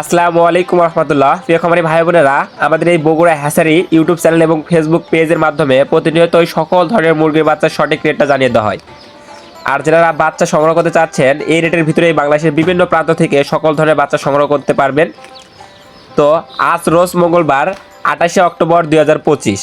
আসসালামু আলাইকুম রহমতুল্লাহ। প্রিয় খামারি ভাই বোনেরা, আমাদের এই বগুড়া হ্যাসারি ইউটিউব চ্যানেল এবং ফেসবুক পেজের মাধ্যমে প্রতিনিয়ত ওই সকল ধরনের মুরগির বাচ্চার সঠিক রেটটা জানিয়ে দেওয়া হয়। আর যারা বাচ্চা সংগ্রহ করতে চাচ্ছেন, এই রেটের ভিতরে বাংলাদেশের বিভিন্ন প্রান্ত থেকে সকল ধরনের বাচ্চা সংগ্রহ করতে পারবেন। তো আজ রোজ মঙ্গলবার, আঠাশে অক্টোবর দুই হাজার পঁচিশ।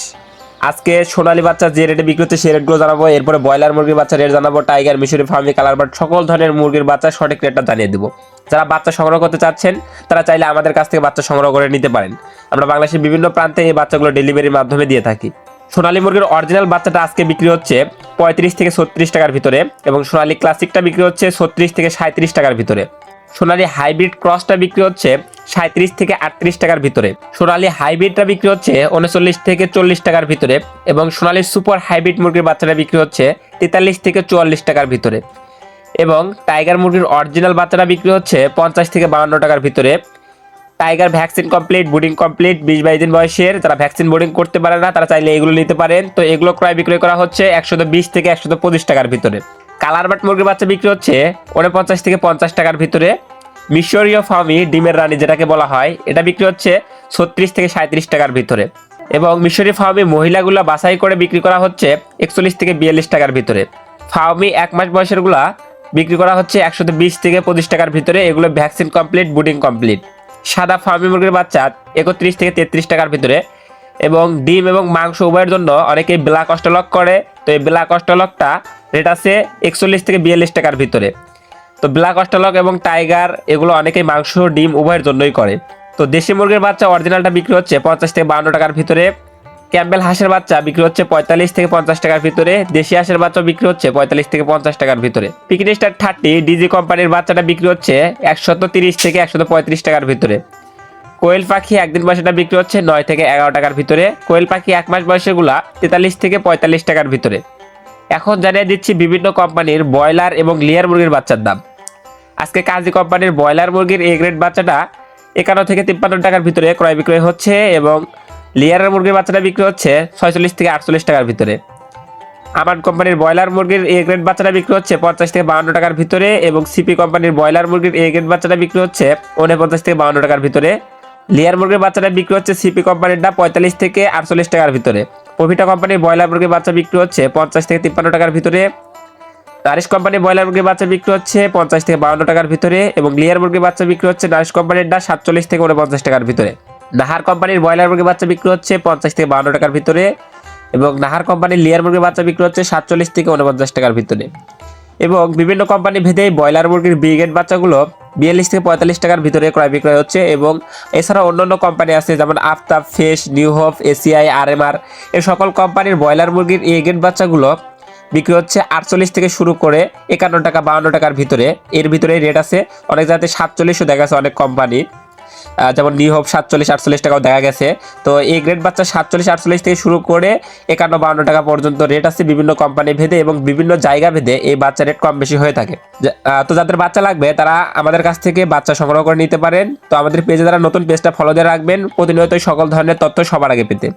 আজকে সোনালী বাচ্চা যে রেটে বিক্রি হচ্ছে, সেই রেটগুলো জানাব। এরপরে ব্রয়লার মুরগির বাচ্চা রেট জানাব। টাইগার মিশরি ফার্মি কালার বাট সকল ধরনের মুরগির বাচ্চা সঠিক রেটটা জানিয়ে দেবো। যারা বাচ্চা সংগ্রহ করতে চাচ্ছেন, তারা চাইলে আমাদের কাছ থেকে বাচ্চা সংগ্রহ করে নিতে পারেন। আমরা বাংলাদেশের বিভিন্ন প্রান্তে এই বাচ্চাগুলো ডেলিভারির মাধ্যমে দিয়ে থাকি। সোনালী মুরগির অরিজিনাল বাচ্চাটা আজকে বিক্রি হচ্ছে পঁয়ত্রিশ থেকে ছত্রিশ টাকার ভিতরে এবং সোনালী ক্লাসিকটা বিক্রি হচ্ছে ছত্রিশ থেকে সাঁত্রিশ টাকার ভিতরে। সোনালী হাইব্রিড ক্রসটা বিক্রি হচ্ছে সাঁত্রিশ থেকে আটত্রিশ টাকার ভিতরে। সোনালী হাইব্রিডটা বিক্রি হচ্ছে উনচল্লিশ থেকে চল্লিশ টাকার ভিতরে এবং সোনালী সুপার হাইব্রিড মুরগির বাচ্চাটা বিক্রি হচ্ছে তেতাল্লিশ থেকে চুয়াল্লিশ টাকার ভিতরে এবং টাইগার মুরগির অরিজিনাল বাচ্চাটা বিক্রি হচ্ছে পঞ্চাশ থেকে বাউন্ন টাকার ভিতরে। Tiger vaccine complete brooding complete, বিশ বাইশ দিন বয়সের তারা ভ্যাকসিন বোর্ডিং করতে পারে না, তারা চাইলে এগুলো নিতে পারেন। তো এগুলো ক্রয় বিক্রয় করা হচ্ছে একশো বিশ থেকে একশো পঁচিশ টাকার ভিতরে। কালার বাট মুরগির বাচ্চা বিক্রি হচ্ছে উনপঞ্চাশ থেকে পঞ্চাশ টাকার ভিতরে। মিশরীয় ফার্মি ডিমের রানী যেটাকে বলা হয়, এটা বিক্রি হচ্ছে ছত্রিশ থেকে সাঁত্রিশ টাকার ভিতরে। এবং মিশরি ফার্মি মহিলাগুলো বাছাই করে বিক্রি করা হচ্ছে একচল্লিশ থেকে বিয়াল্লিশ টাকার ভিতরে। ফার্মি এক মাস বয়সেরগুলা বিক্রি করা হচ্ছে একশো বিশ থেকে পঁচিশ টাকার ভিতরে, এগুলো ভ্যাকসিন কমপ্লিট বুডিং কমপ্লিট। সাদা ফার্মি মুরগির বাচ্চা একত্রিশ থেকে তেত্রিশ টাকার ভিতরে। এবং ডিম এবং মাংস উভয়ের জন্য অনেকেই ব্ল্যাক অস্টলক করে। তো এই ব্ল্যাক অস্টলকটা রেট আছে একচল্লিশ থেকে বিয়াল্লিশ টাকার ভিতরে। তো ব্ল্যাক অস্টলক এবং টাইগার এগুলো অনেকেই মাংস, ডিম উভয়ের জন্যই করে। তো দেশি মুরগির বাচ্চা অরিজিনালটা বিক্রি হচ্ছে পঞ্চাশ থেকে বান্ন টাকার ভিতরে। ক্যাম্বেল হাঁসের বাচ্চা বিক্রি হচ্ছে পঁয়তাল্লিশ থেকে পঞ্চাশ টাকার ভিতরে। দেশি হাঁসের বাচ্চা বিক্রি হচ্ছে পঁয়তাল্লিশ থেকে পঞ্চাশ টাকার ভিতরে। পিকনি স্টার থার্টি ডিজি কোম্পানির বাচ্চাটা বিক্রি হচ্ছে একশত তিরিশ থেকে একশত পঁয়ত্রিশ টাকার ভিতরে। কোয়েল পাখি একদিন বয়সেটা বিক্রি হচ্ছে নয় থেকে এগারো টাকার ভিতরে। কোয়েল পাখি এক মাস বয়সেগুলা তেতাল্লিশ থেকে পঁয়তাল্লিশ টাকার ভিতরে। এখন জানিয়ে দিচ্ছি বিভিন্ন কোম্পানির ব্রয়লার এবং লেয়ার মুরগির বাচ্চার দাম। আজকে কাজী কোম্পানির ব্রয়লার মুরগির এ গ্রেড বাচ্চাটা একান্ন থেকে তিপ্পান্ন টাকার ভিতরে ক্রয় বিক্রয় হচ্ছে এবং লেয়ারের মুরগির বাচ্চাটা বিক্রি হচ্ছে ছয়চল্লিশ থেকে আটচল্লিশ টাকার ভিতরে। আমান কোম্পানির ব্রয়লার মুরগির এ গ্রেড বাচ্চাটা বিক্রি হচ্ছে পঞ্চাশ থেকে বাউন্ন টাকার ভিতরে এবং সিপি কোম্পানির ব্রয়লার মুরগির এ গ্রেড বাচ্চাটা বিক্রি হচ্ছে উনপঞ্চাশ থেকে বাউন্ন টাকার ভিতরে। লেয়ার মুরগির বাচ্চাটা বিক্রি হচ্ছে সিপি কোম্পানিরটা পঁয়তাল্লিশ থেকে আটচল্লিশ টাকার ভিতরে। প্রভিটা কোম্পানির ব্রয়লার মুরগির বাচ্চা বিক্রি হচ্ছে পঞ্চাশ থেকে তিপ্পান্ন টাকার ভিতরে। নারিশ কোম্পানির ব্রয়লার মুরগির বাচ্চা বিক্রি হচ্ছে পঞ্চাশ থেকে বাউন্ন টাকার ভিতরে এবং লেয়ার মুরগির বাচ্চা বিক্রি হচ্ছে নারিশ কোম্পানিরটা সাতচল্লিশ থেকে উনপঞ্চাশ টাকার ভিতরে। নাহার কোম্পানির ব্রয়লার মুরগির বাচ্চা বিক্রি হচ্ছে পঞ্চাশ থেকে বাউন্ন টাকার ভিতরে এবং নাহার কোম্পানির লেয়ার মুরগির বাচ্চা বিক্রি হচ্ছে সাতচল্লিশ থেকে উনপঞ্চাশ টাকার ভিতরে। এবং বিভিন্ন কোম্পানি ভেদে ব্রয়লার মুরগির ব্রিগেড বাচ্চাগুলো বিয়াল্লিশ থেকে পঁয়তাল্লিশ টাকার ভিতরে ক্রয় বিক্রয় হচ্ছে এবং এছাড়া অন্যান্য কোম্পানি আছে, যেমন আফতাব ফেস নিউ হোপ, এসিআই আর এম আর এই সকল কোম্পানির ব্রয়লার মুরগির এগেন বাচ্চাগুলো বিক্রি হচ্ছে আটচল্লিশ থেকে শুরু করে একান্ন টাকা, বাউন্ন টাকার ভিতরে। এর ভিতরে রেট আছে, অনেক জায়গাতে সাতচল্লিশও দেখা যাচ্ছে অনেক কোম্পানি যেমন নিউ হোপ সাতচল্লিশ, আটচল্লিশ টাকাও দেখা গেছে। তো এই গ্রেড বাচ্চা সাতচল্লিশ, আটচল্লিশ থেকে শুরু করে একান্ন বাউন্ন টাকা পর্যন্ত রেট আছে বিভিন্ন কোম্পানি ভেদে এবং বিভিন্ন জায়গা ভেদে এই বাচ্চা রেট কম বেশি হয়ে থাকে। তো যাদের বাচ্চা লাগবে, তারা আমাদের কাছ থেকে বাচ্চা সংগ্রহ করে নিতে পারেন। তো আমাদের পেজে তারা নতুন পেজটা ফলো দিয়ে রাখবেন প্রতিনিয়ত সকল ধরনের তথ্য সবার আগে পেতে।